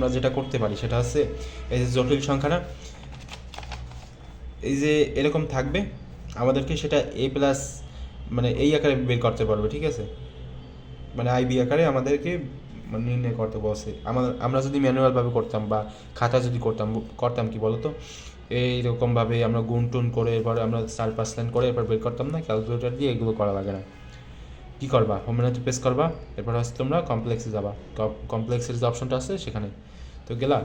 আমরা যেটা করতে পারি সেটা হচ্ছে এই যে জটিল সংখ্যাটা, এই যে এরকম থাকবে, আমাদেরকে সেটা এ প্লাস মানে এই আকারে বের করতে পারবে, ঠিক আছে? মানে আইবি আকারে আমাদেরকে মানে নির্ণয় করতে বলছে। আমাদের আমরা যদি ম্যানুয়ালভাবে করতাম বা খাতা যদি করতাম করতাম কি বলতো? এইরকমভাবে আমরা গুণ টুন করে এরপর আমরা চার পাঁচ লাইন করে এরপর বের করতাম না, ক্যালকুলেটর দিয়ে এগুলো করা লাগে না। কী করবা? হোম মেনুতে প্রেস করবা? এরপর হচ্ছে তোমরা কমপ্লেক্সে যাবা। কমপ্লেক্সের যে অপশনটা আছে সেখানে। তো গেলা।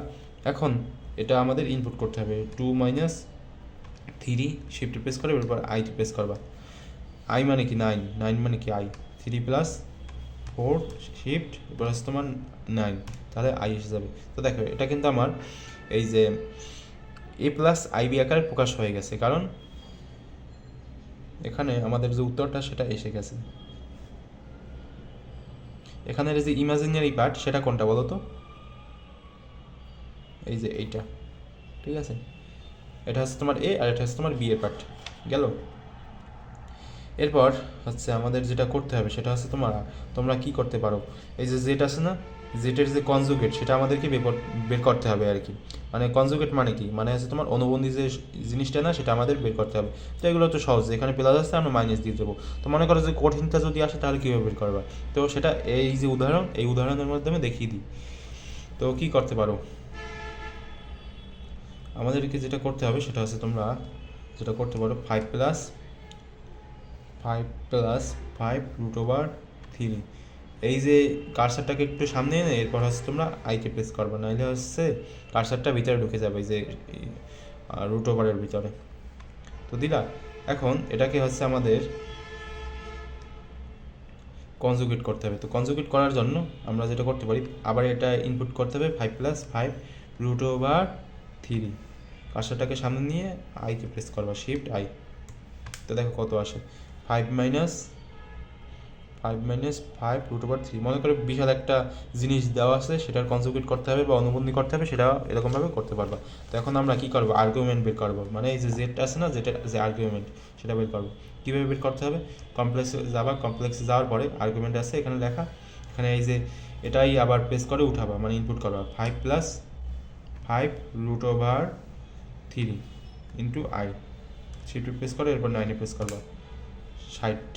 এখন এটা আমাদের ইনপুট করতে হবে। Two minus three shift press করবে এরপর আইটি প্রেস করবা। আই মানে কি নাইন নাইন মানে কি I three plus four shift এবার হচ্ছে তোমার নাইন তাহলে আই এসে যাবে। তো দেখো, এটা কিন্তু আমার এই যে এ প্লাস আইবি আকারে প্রকাশ হয়ে গেছে। কারণ এখানে আমাদের যে উত্তরটা, সেটা এসে গেছে। এখানের যে ইমাজিনারি পার্ট, সেটা কোনটা বলো তো? এই যে এইটা। ঠিক আছে? এটা হচ্ছে তোমার এ আর এটা হচ্ছে তোমার বি এর পার্ট। গেল? এরপর হচ্ছে আমাদের যেটা করতে হবে, সেটা হচ্ছে তোমার, তোমরা কি করতে পারো? এই যে যেটা আছে না জেটের যে কনজুগেট সেটা আমাদেরকে বের কর- বের করতে হবে আর কি। মানে কনজুগেট মানে কি? মানে হচ্ছে তোমার অনুবন্ধী যে জিনিসটা না, সেটা আমাদের বের করতে হবে। তো এগুলো তো সহজ এখানে প্লাস আসছে আমরা মাইনাস দিয়ে দেবো। তো মনে করো যে কঠিনটা যদি আসে, তাহলে কীভাবে বের করবা? তো সেটা এই যে উদাহরণ, এই উদাহরণের মাধ্যমে দেখিয়ে দিই। তো কি করতে পারো? আমাদেরকে যেটা করতে হবে, সেটা হচ্ছে তোমরা যেটা করতে পারো five plus five plus five root over three এই যে কারসারটাকে একটু সামনে এনে, এরপর হচ্ছে তোমরা আইকে প্রেস করবে। নাহলে হচ্ছে কারসারটা ভিতরে ঢুকে যাবে, এই যে রুট ওভারের ভিতরে। তো দিলা, এখন এটাকে হচ্ছে আমাদের কনজুগেট করতে হবে। তো কনজুগেট করার জন্য আমরা যেটা করতে পারি, আবার এটা ইনপুট করতে হবে five plus five root over three কারসারটাকে সামনে নিয়ে আইকে প্রেস করবা শিফট আই তো দেখো কত আসে। Five minus five minus five root over three মনে করে বিশাল একটা জিনিস দেওয়া আছে, সেটার কনজুগেট করতে হবে বা অনুবন্ধী করতে হবে, সেটা এরকমভাবে করতে পারবা। তো এখন আমরা কী করব? আর্গুমেন্ট বের করব। মানে এই যে জেডটা আছে না যেটা যে আর্গুমেন্ট সেটা বের করব। কীভাবে বের করতে হবে? কমপ্লেক্সে যাবা কমপ্লেক্সে যাওয়ার পরে আর্গুমেন্ট আছে এখানে লেখা। এখানে এই যে এটাই আবার প্রেস করে উঠাবা মানে ইনপুট করবা। Five plus five root over three into I shift press করে, এরপর নাইনে প্রেস করবা। ষাট।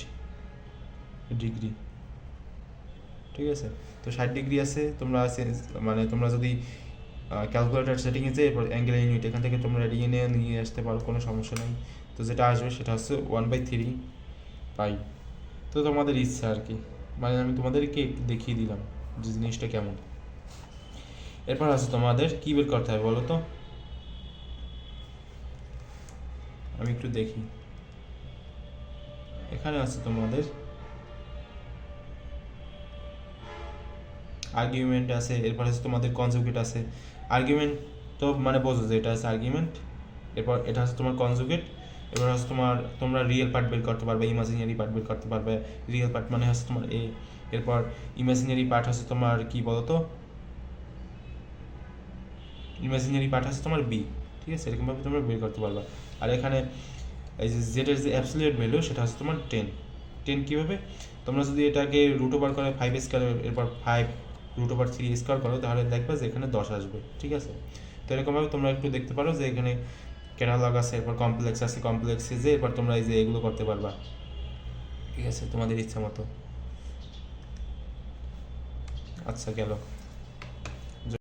ডিগ্রি। ঠিক আছে? তো ষাট ডিগ্রি আছে, তোমরা মানে তোমরা যদি ক্যালকুলেটার সেটিংয়ে যে, এরপর অ্যাঙ্গেল ইউনিট এখান থেকে তোমরা রেডিয়ে নিয়ে নিয়ে আসতে পারো, কোনো সমস্যা নেই। তো যেটা আসবে সেটা হচ্ছে ওয়ান বাই থ্রি পাই তো তোমাদের ইচ্ছা আর কি। মানে আমি তোমাদেরকে দেখিয়ে দিলাম যে জিনিসটা কেমন। এরপর আছে তোমাদের কী বের করতে হবে বলো তো? আমি একটু দেখি। এখানে আছে তোমাদের আর্গুমেন্ট আছে, এরপর আছে তোমাদের কনজুগেট আছে। আর্গুমেন্ট তো মানে বোঝো যে এটা আছে আর্গুমেন্ট এরপর এটা হচ্ছে তোমার কনজুগেট এবার হচ্ছে তোমার, তোমরা রিয়েল পার্ট বের করতে পারবে ইমাজিনারি পার্ট বের করতে পারবে। রিয়েল পার্ট মানে হচ্ছে তোমার এ এরপর ইমাজিনারি পার্ট হচ্ছে তোমার কি বলো তো ইমাজিনারি পার্ট হচ্ছে তোমার বি ঠিক আছে? এরকমভাবে তোমরা বের করতে পারবা। আর এখানে এই যে জেডের যে অ্যাবসলিউট ভ্যালু সেটা হচ্ছে তোমার টেন টেন কীভাবে? তোমরা যদি এটাকে রুট ওভার করে ফাইভ স্কোয়ার এরপর five root over three square করো, তাহলে দেখবে যে এখানে দশ আসবে, ঠিক আছে? তো এরকমভাবে তোমরা একটু দেখতে পারো যে এখানে ক্যাটালগ আছে, এরপর কমপ্লেক্স আছে কমপ্লেক্সে যে এরপর তোমরা এই যে এগুলো করতে পারবা, ঠিক আছে? তোমাদের ইচ্ছা মতো। আচ্ছা গেল।